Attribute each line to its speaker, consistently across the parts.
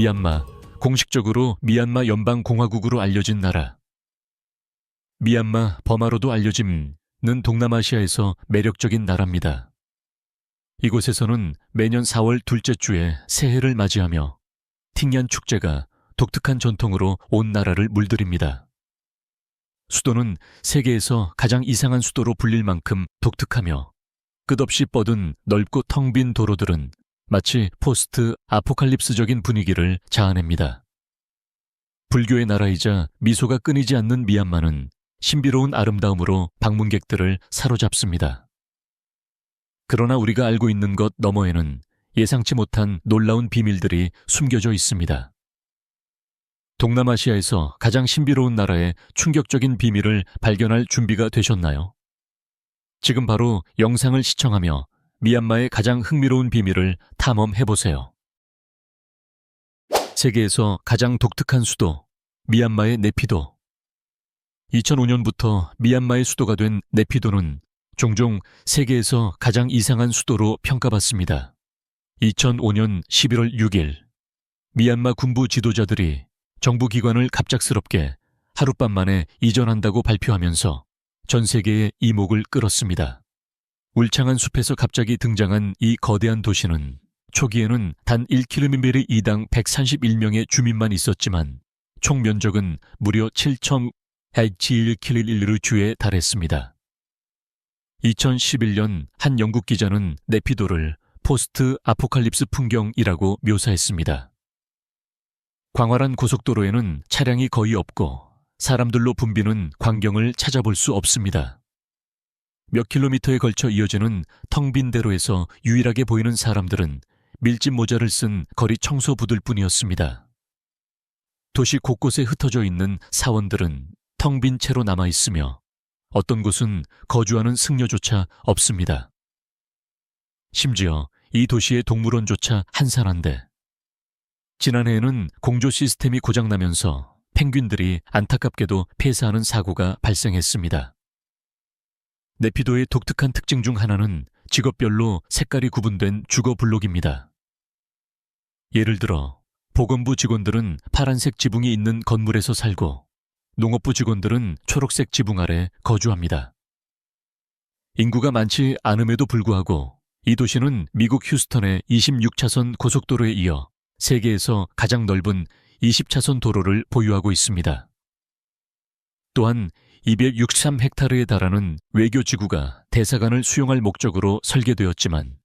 Speaker 1: 미얀마, 공식적으로 미얀마 연방공화국으로 알려진 나라. 미얀마, 버마로도 알려짐는 동남아시아에서 매력적인 나라입니다. 이곳에서는 매년 4월 둘째 주에 새해를 맞이하며 팅얀 축제가 독특한 전통으로 온 나라를 물들입니다. 수도는 세계에서 가장 이상한 수도로 불릴 만큼 독특하며 끝없이 뻗은 넓고 텅 빈 도로들은 마치 포스트 아포칼립스적인 분위기를 자아냅니다. 불교의 나라이자 미소가 끊이지 않는 미얀마는 신비로운 아름다움으로 방문객들을 사로잡습니다. 그러나 우리가 알고 있는 것 너머에는 예상치 못한 놀라운 비밀들이 숨겨져 있습니다. 동남아시아에서 가장 신비로운 나라의 충격적인 비밀을 발견할 준비가 되셨나요? 지금 바로 영상을 시청하며 미얀마의 가장 흥미로운 비밀을 탐험해보세요. 세계에서 가장 독특한 수도, 미얀마의 네피도. 2005년부터 미얀마의 수도가 된 네피도는 종종 세계에서 가장 이상한 수도로 평가받습니다. 2005년 11월 6일, 미얀마 군부 지도자들이 정부 기관을 갑작스럽게 하룻밤 만에 이전한다고 발표하면서 전 세계의 이목을 끌었습니다. 울창한 숲에서 갑자기 등장한 이 거대한 도시는 초기에는 단 1km 이당 131명의 주민만 있었지만 총 면적은 무려 7.1km 주에 달했습니다. 2011년 한 영국 기자는 네피도를 포스트 아포칼립스 풍경이라고 묘사했습니다. 광활한 고속도로에는 차량이 거의 없고 사람들로 붐비는 광경을 찾아볼 수 없습니다. 몇 킬로미터에 걸쳐 이어지는 텅 빈 대로에서 유일하게 보이는 사람들은 밀짚 모자를 쓴 거리 청소부들 뿐이었습니다. 도시 곳곳에 흩어져 있는 사원들은 텅 빈 채로 남아 있으며 어떤 곳은 거주하는 승려조차 없습니다. 심지어 이 도시의 동물원조차 한산한데 지난해에는 공조 시스템이 고장나면서 펭귄들이 안타깝게도 폐사하는 사고가 발생했습니다. 네피도의 독특한 특징 중 하나는 직업별로 색깔이 구분된 주거 블록입니다. 예를 들어 보건부 직원들은 파란색 지붕이 있는 건물에서 살고 농업부 직원들은 초록색 지붕 아래 거주합니다. 인구가 많지 않음에도 불구하고 이 도시는 미국 휴스턴의 26차선 고속도로에 이어 세계에서 가장 넓은 20차선 도로를 보유하고 있습니다. 또한 263헥타르에 달하는 외교 지구가 대사관을 수용할 목적으로 설계되었지만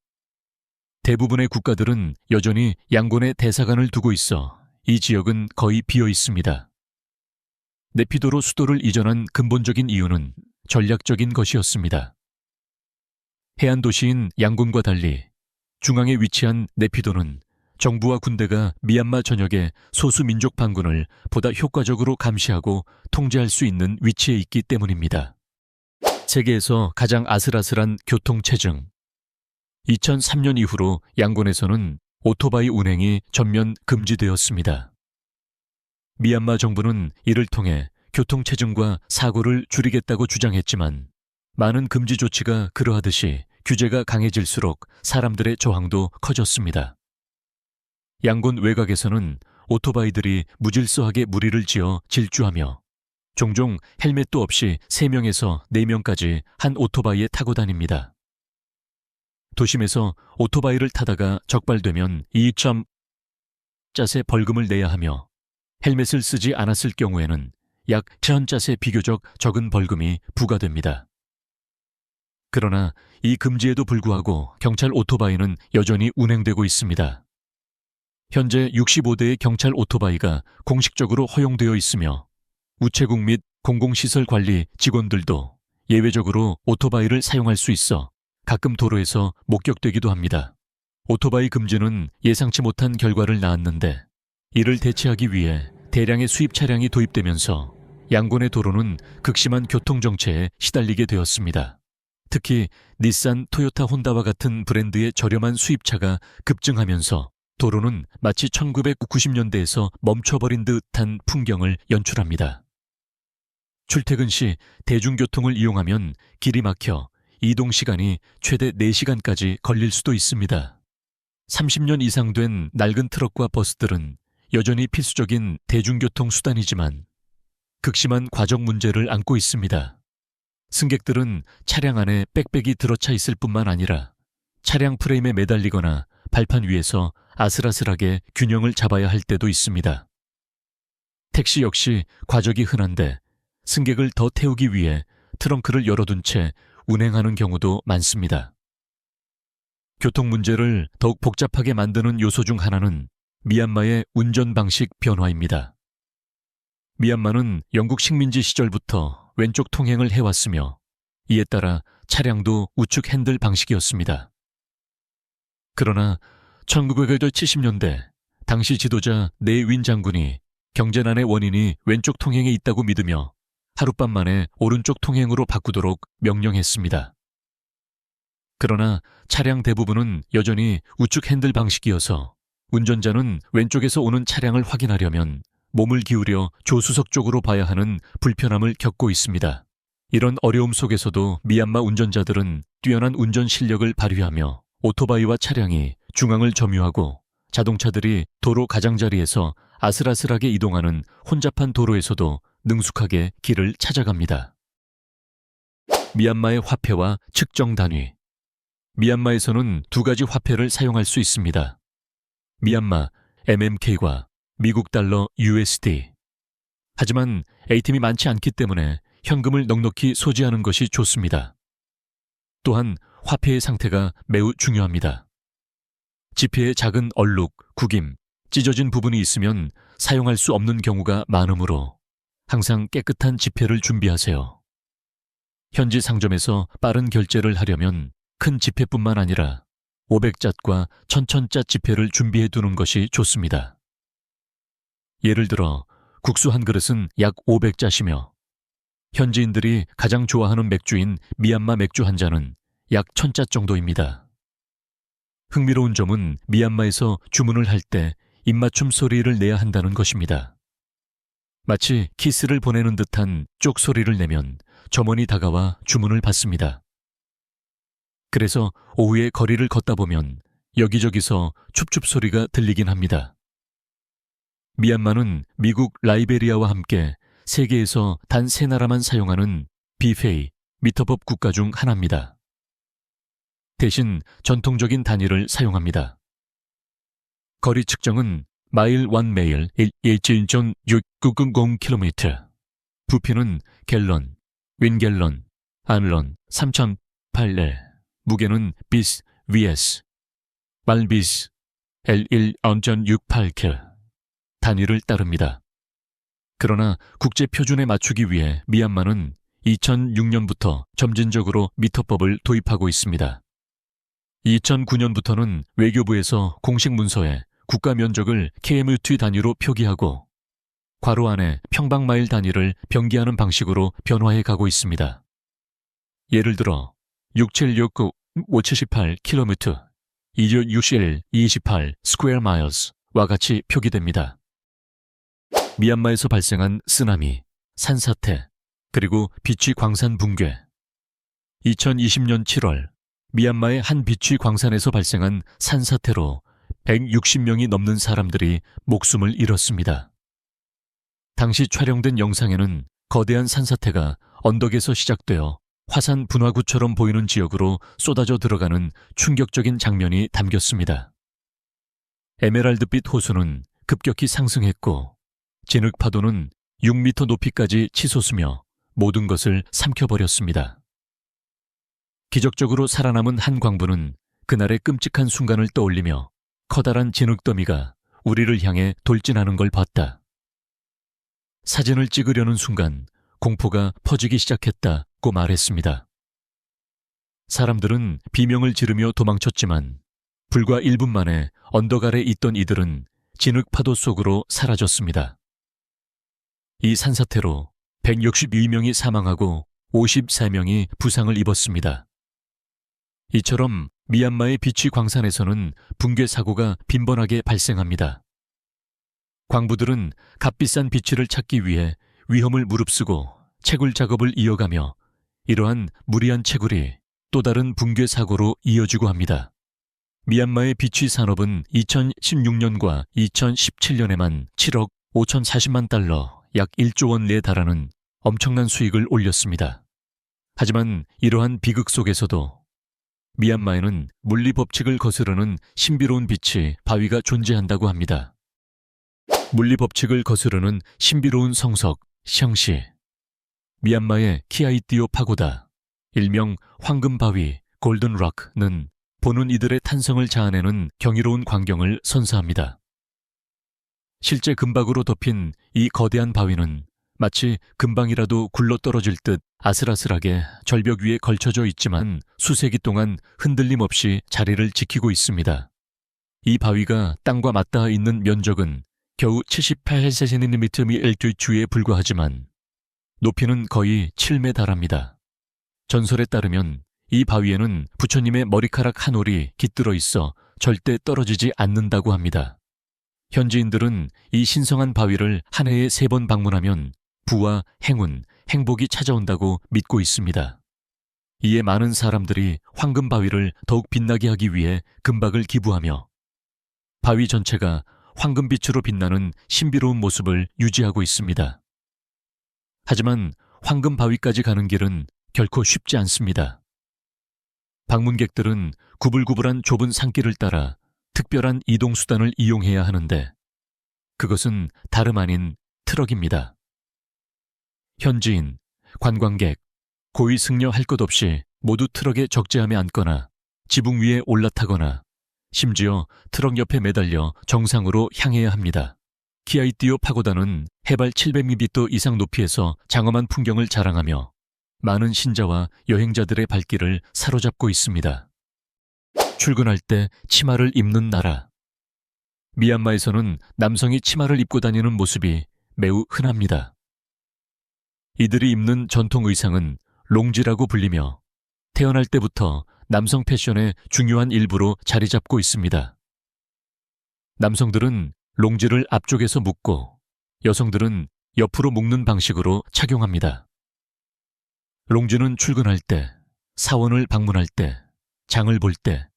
Speaker 1: 대부분의 국가들은 여전히 양곤에 대사관을 두고 있어 이 지역은 거의 비어 있습니다. 네피도로 수도를 이전한 근본적인 이유는 전략적인 것이었습니다. 해안 도시인 양곤과 달리 중앙에 위치한 네피도는 정부와 군대가 미얀마 전역의 소수 민족 반군을 보다 효과적으로 감시하고 통제할 수 있는 위치에 있기 때문입니다. 세계에서 가장 아슬아슬한 교통체증. 2003년 이후로 양곤에서는 오토바이 운행이 전면 금지되었습니다. 미얀마 정부는 이를 통해 교통체증과 사고를 줄이겠다고 주장했지만 많은 금지 조치가 그러하듯이 규제가 강해질수록 사람들의 저항도 커졌습니다. 양곤 외곽에서는 오토바이들이 무질서하게 무리를 지어 질주하며 종종 헬멧도 없이 3명에서 4명까지 한 오토바이에 타고 다닙니다. 도심에서 오토바이를 타다가 적발되면 2점 짜세 벌금을 내야 하며 헬멧을 쓰지 않았을 경우에는 약 1000짜세 비교적 적은 벌금이 부과됩니다. 그러나 이 금지에도 불구하고 경찰 오토바이는 여전히 운행되고 있습니다. 현재 65대의 경찰 오토바이가 공식적으로 허용되어 있으며 우체국 및 공공시설 관리 직원들도 예외적으로 오토바이를 사용할 수 있어 가끔 도로에서 목격되기도 합니다. 오토바이 금지는 예상치 못한 결과를 낳았는데 이를 대체하기 위해 대량의 수입 차량이 도입되면서 양곤의 도로는 극심한 교통정체에 시달리게 되었습니다. 특히 닛산, 토요타, 혼다와 같은 브랜드의 저렴한 수입차가 급증하면서 도로는 마치 1990년대에서 멈춰버린 듯한 풍경을 연출합니다. 출퇴근 시 대중교통을 이용하면 길이 막혀 이동 시간이 최대 4시간까지 걸릴 수도 있습니다. 30년 이상 된 낡은 트럭과 버스들은 여전히 필수적인 대중교통 수단이지만 극심한 과적 문제를 안고 있습니다. 승객들은 차량 안에 빽빽이 들어차 있을 뿐만 아니라 차량 프레임에 매달리거나 발판 위에서 아슬아슬하게 균형을 잡아야 할 때도 있습니다. 택시 역시 과적이 흔한데 승객을 더 태우기 위해 트렁크를 열어둔 채 운행하는 경우도 많습니다. 교통 문제를 더욱 복잡하게 만드는 요소 중 하나는 미얀마의 운전 방식 변화입니다. 미얀마는 영국 식민지 시절부터 왼쪽 통행을 해왔으며 이에 따라 차량도 우측 핸들 방식이었습니다. 그러나 1970년대 당시 지도자 내윈 장군이 경제난의 원인이 왼쪽 통행에 있다고 믿으며 하룻밤 만에 오른쪽 통행으로 바꾸도록 명령했습니다. 그러나 차량 대부분은 여전히 우측 핸들 방식이어서 운전자는 왼쪽에서 오는 차량을 확인하려면 몸을 기울여 조수석 쪽으로 봐야 하는 불편함을 겪고 있습니다. 이런 어려움 속에서도 미얀마 운전자들은 뛰어난 운전 실력을 발휘하며 오토바이와 차량이 중앙을 점유하고 자동차들이 도로 가장자리에서 아슬아슬하게 이동하는 혼잡한 도로에서도 능숙하게 길을 찾아갑니다. 미얀마의 화폐와 측정 단위. 미얀마에서는 두 가지 화폐를 사용할 수 있습니다. 미얀마 MMK와 미국 달러 USD. 하지만 ATM이 많지 않기 때문에 현금을 넉넉히 소지하는 것이 좋습니다. 또한 화폐의 상태가 매우 중요합니다. 지폐에 작은 얼룩, 구김, 찢어진 부분이 있으면 사용할 수 없는 경우가 많으므로 항상 깨끗한 지폐를 준비하세요. 현지 상점에서 빠른 결제를 하려면 큰 지폐뿐만 아니라 500잣과 1000잣 지폐를 준비해 두는 것이 좋습니다. 예를 들어 국수 한 그릇은 약 500잣이며 현지인들이 가장 좋아하는 맥주인 미얀마 맥주 한 잔은 약 1000잣 정도입니다. 흥미로운 점은 미얀마에서 주문을 할 때 입맞춤 소리를 내야 한다는 것입니다. 마치 키스를 보내는 듯한 쪽 소리를 내면 점원이 다가와 주문을 받습니다. 그래서 오후에 거리를 걷다 보면 여기저기서 춥춥 소리가 들리긴 합니다. 미얀마는 미국 라이베리아와 함께 세계에서 단 세 나라만 사용하는 비페이 미터법 국가 중 하나입니다. 대신 전통적인 단위를 사용합니다. 거리 측정은 마일 원 메일 1.690km. 부피는 갤런, 윈갤런, 안런 3,008레. 무게는 비스 vs 말비스 L1 언전 68킬 단위를 따릅니다. 그러나 국제 표준에 맞추기 위해 미얀마는 2006년부터 점진적으로 미터법을 도입하고 있습니다. 2009년부터는 외교부에서 공식 문서에 국가 면적을 KMUT 단위로 표기하고 괄호 안에 평방마일 단위를 병기하는 방식으로 변화해 가고 있습니다. 예를 들어 6769 578km 261 28 square miles와 같이 표기됩니다. 미얀마에서 발생한 쓰나미, 산사태, 그리고 비취 광산 붕괴. 2020년 7월 미얀마의 한 비취 광산에서 발생한 산사태로 160명이 넘는 사람들이 목숨을 잃었습니다. 당시 촬영된 영상에는 거대한 산사태가 언덕에서 시작되어 화산 분화구처럼 보이는 지역으로 쏟아져 들어가는 충격적인 장면이 담겼습니다. 에메랄드빛 호수는 급격히 상승했고 진흙 파도는 6미터 높이까지 치솟으며 모든 것을 삼켜버렸습니다. 기적적으로 살아남은 한 광부는 그날의 끔찍한 순간을 떠올리며 커다란 진흙더미가 우리를 향해 돌진하는 걸 봤다. 사진을 찍으려는 순간 공포가 퍼지기 시작했다고 말했습니다. 사람들은 비명을 지르며 도망쳤지만 불과 1분 만에 언덕 아래 있던 이들은 진흙 파도 속으로 사라졌습니다. 이 산사태로 162명이 사망하고 54명이 부상을 입었습니다. 이처럼 미얀마의 비취 광산에서는 붕괴 사고가 빈번하게 발생합니다. 광부들은 값비싼 비취를 찾기 위해 위험을 무릅쓰고 채굴 작업을 이어가며 이러한 무리한 채굴이 또 다른 붕괴 사고로 이어지고 합니다. 미얀마의 비취 산업은 2016년과 2017년에만 7억 5,040만 달러, 약 1조 원에 달하는 엄청난 수익을 올렸습니다. 하지만 이러한 비극 속에서도 미얀마에는 물리 법칙을 거스르는 신비로운 빛이 바위가 존재한다고 합니다. 물리 법칙을 거스르는 신비로운 성석, 샹시. 미얀마의 키아이띠오 파고다, 일명 황금 바위, 골든 락는 보는 이들의 탄성을 자아내는 경이로운 광경을 선사합니다. 실제 금박으로 덮인 이 거대한 바위는 마치 금방이라도 굴러 떨어질 듯 아슬아슬하게 절벽 위에 걸쳐져 있지만 수세기 동안 흔들림 없이 자리를 지키고 있습니다. 이 바위가 땅과 맞닿아 있는 면적은 겨우 78cm 주에 불과하지만 높이는 거의 7매 달합니다. 전설에 따르면 이 바위에는 부처님의 머리카락 한 올이 깃들어 있어 절대 떨어지지 않는다고 합니다. 현지인들은 이 신성한 바위를 한 해에 세 번 방문하면 부와 행운, 행복이 찾아온다고 믿고 있습니다. 이에 많은 사람들이 황금 바위를 더욱 빛나게 하기 위해 금박을 기부하며 바위 전체가 황금빛으로 빛나는 신비로운 모습을 유지하고 있습니다. 하지만 황금 바위까지 가는 길은 결코 쉽지 않습니다. 방문객들은 구불구불한 좁은 산길을 따라 특별한 이동수단을 이용해야 하는데 그것은 다름 아닌 트럭입니다. 현지인, 관광객, 고위 승려 할 것 없이 모두 트럭에 적재함에 앉거나 지붕 위에 올라타거나 심지어 트럭 옆에 매달려 정상으로 향해야 합니다. 키아이띠오 파고다는 해발 700m 이상 높이에서 장엄한 풍경을 자랑하며 많은 신자와 여행자들의 발길을 사로잡고 있습니다. 출근할 때 치마를 입는 나라. 미얀마에서는 남성이 치마를 입고 다니는 모습이 매우 흔합니다. 이들이 입는 전통 의상은 롱지라고 불리며 태어날 때부터 남성 패션의 중요한 일부로 자리 잡고 있습니다. 남성들은 롱지를 앞쪽에서 묶고 여성들은 옆으로 묶는 방식으로 착용합니다. 롱지는 출근할 때, 사원을 방문할 때, 장을 볼 때,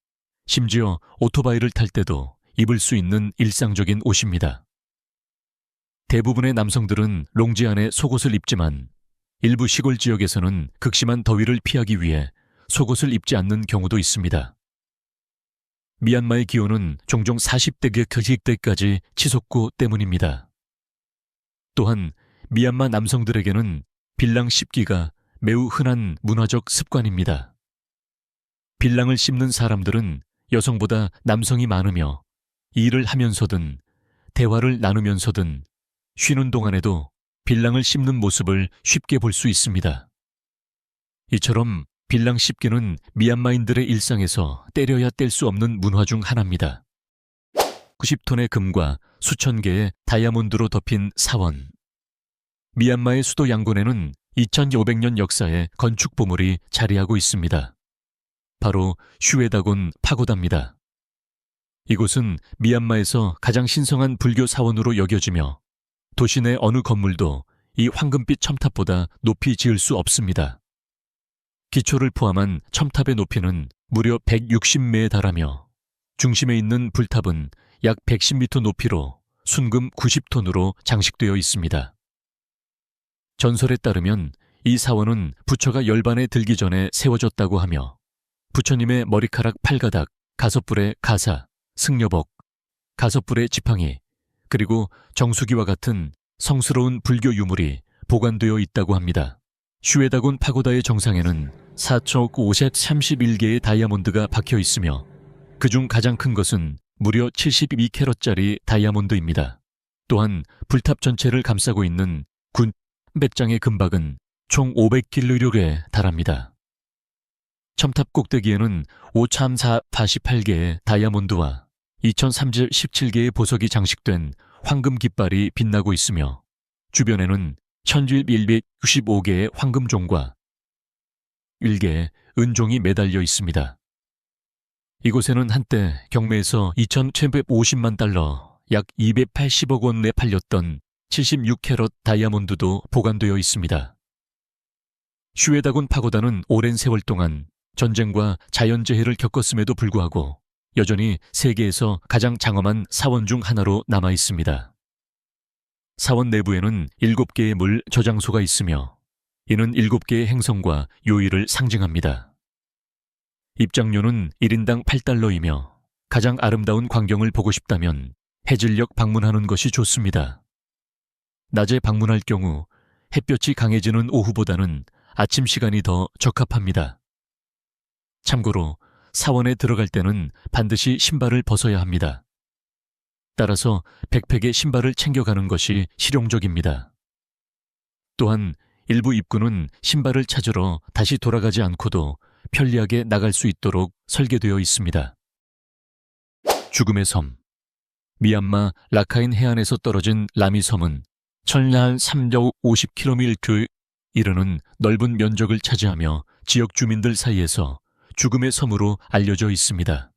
Speaker 1: 심지어 오토바이를 탈 때도 입을 수 있는 일상적인 옷입니다. 대부분의 남성들은 롱지 안에 속옷을 입지만 일부 시골 지역에서는 극심한 더위를 피하기 위해 속옷을 입지 않는 경우도 있습니다. 미얀마의 기온은 종종 40대 극식대까지 치솟고 때문입니다. 또한 미얀마 남성들에게는 빌랑 씹기가 매우 흔한 문화적 습관입니다. 빌랑을 씹는 사람들은 여성보다 남성이 많으며 일을 하면서든 대화를 나누면서든 쉬는 동안에도 빌랑을 씹는 모습을 쉽게 볼 수 있습니다. 이처럼 빌랑 씹기는 미얀마인들의 일상에서 때려야 뗄 수 없는 문화 중 하나입니다. 90톤의 금과 수천 개의 다이아몬드로 덮인 사원. 미얀마의 수도 양곤에는 2500년 역사의 건축 보물이 자리하고 있습니다. 바로 슈에다곤 파고다입니다. 이곳은 미얀마에서 가장 신성한 불교 사원으로 여겨지며 도시 내 어느 건물도 이 황금빛 첨탑보다 높이 지을 수 없습니다. 기초를 포함한 첨탑의 높이는 무려 160매에 달하며 중심에 있는 불탑은 약 110m 높이로 순금 90톤으로 장식되어 있습니다. 전설에 따르면 이 사원은 부처가 열반에 들기 전에 세워졌다고 하며 부처님의 머리카락 팔가닥, 가섭불의 가사, 승려복, 가섭불의 지팡이, 그리고 정수기와 같은 성스러운 불교 유물이 보관되어 있다고 합니다. 슈에다곤 파고다의 정상에는 4척 531개의 다이아몬드가 박혀 있으며 그중 가장 큰 것은 무려 72캐럿짜리 다이아몬드입니다. 또한 불탑 전체를 감싸고 있는 군 배장의 금박은 총 500킬로그램에 달합니다. 첨탑 꼭대기에는 5,448개의 다이아몬드와 2,317개의 보석이 장식된 황금 깃발이 빛나고 있으며 주변에는 1,165개의 황금종과 1개의 은종이 매달려 있습니다. 이곳에는 한때 경매에서 2,750만 달러, 약 280억 원에 팔렸던 76캐럿 다이아몬드도 보관되어 있습니다. 슈에다곤 파고다는 오랜 세월 동안 전쟁과 자연재해를 겪었음에도 불구하고 여전히 세계에서 가장 장엄한 사원 중 하나로 남아 있습니다. 사원 내부에는 7개의 물 저장소가 있으며 이는 7개의 행성과 요일을 상징합니다. 입장료는 1인당 8달러이며 가장 아름다운 광경을 보고 싶다면 해질녘 방문하는 것이 좋습니다. 낮에 방문할 경우 햇볕이 강해지는 오후보다는 아침 시간이 더 적합합니다. 참고로 사원에 들어갈 때는 반드시 신발을 벗어야 합니다. 따라서 백팩에 신발을 챙겨가는 것이 실용적입니다. 또한 일부 입구는 신발을 찾으러 다시 돌아가지 않고도 편리하게 나갈 수 있도록 설계되어 있습니다. 죽음의 섬 미얀마 라카인 해안에서 떨어진 라미 섬은 천리한 350km에 이르는 넓은 면적을 차지하며 지역 주민들 사이에서 죽음의 섬으로 알려져 있습니다.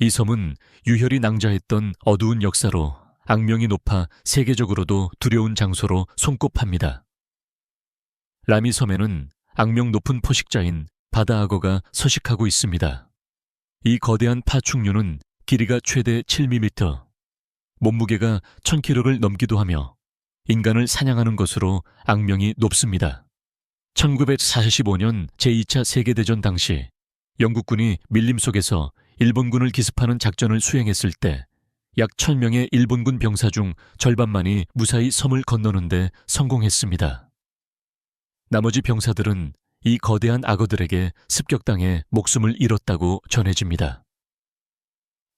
Speaker 1: 이 섬은 유혈이 낭자했던 어두운 역사로 악명이 높아 세계적으로도 두려운 장소로 손꼽합니다. 라미 섬에는 악명 높은 포식자인 바다 악어가 서식하고 있습니다. 이 거대한 파충류는 길이가 최대 7mm, 몸무게가 1000kg를 넘기도 하며 인간을 사냥하는 것으로 악명이 높습니다. 1945년 제2차 세계대전 당시 영국군이 밀림 속에서 일본군을 기습하는 작전을 수행했을 때 약 1000명의 일본군 병사 중 절반만이 무사히 섬을 건너는데 성공했습니다. 나머지 병사들은 이 거대한 악어들에게 습격당해 목숨을 잃었다고 전해집니다.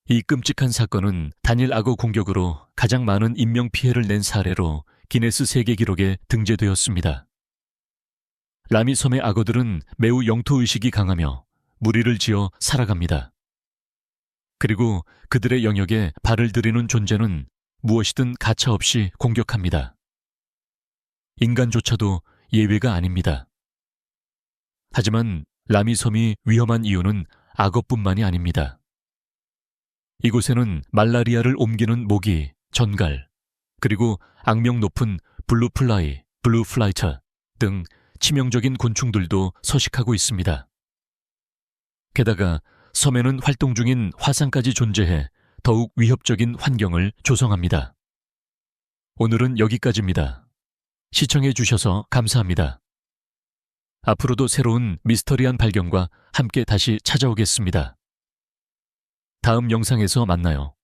Speaker 1: 이 끔찍한 사건은 단일 악어 공격으로 가장 많은 인명 피해를 낸 사례로 기네스 세계 기록에 등재되었습니다. 라미 섬의 악어들은 매우 영토 의식이 강하며 무리를 지어 살아갑니다. 그리고 그들의 영역에 발을 들이는 존재는 무엇이든 가차없이 공격합니다. 인간조차도 예외가 아닙니다. 하지만 라미 섬이 위험한 이유는 악어뿐만이 아닙니다. 이곳에는 말라리아를 옮기는 모기, 전갈, 그리고 악명 높은 블루플라이, 블루플라이터 등 치명적인 곤충들도 서식하고 있습니다. 게다가 섬에는 활동 중인 화산까지 존재해 더욱 위협적인 환경을 조성합니다. 오늘은 여기까지입니다. 시청해 주셔서 감사합니다. 앞으로도 새로운 미스터리한 발견과 함께 다시 찾아오겠습니다. 다음 영상에서 만나요.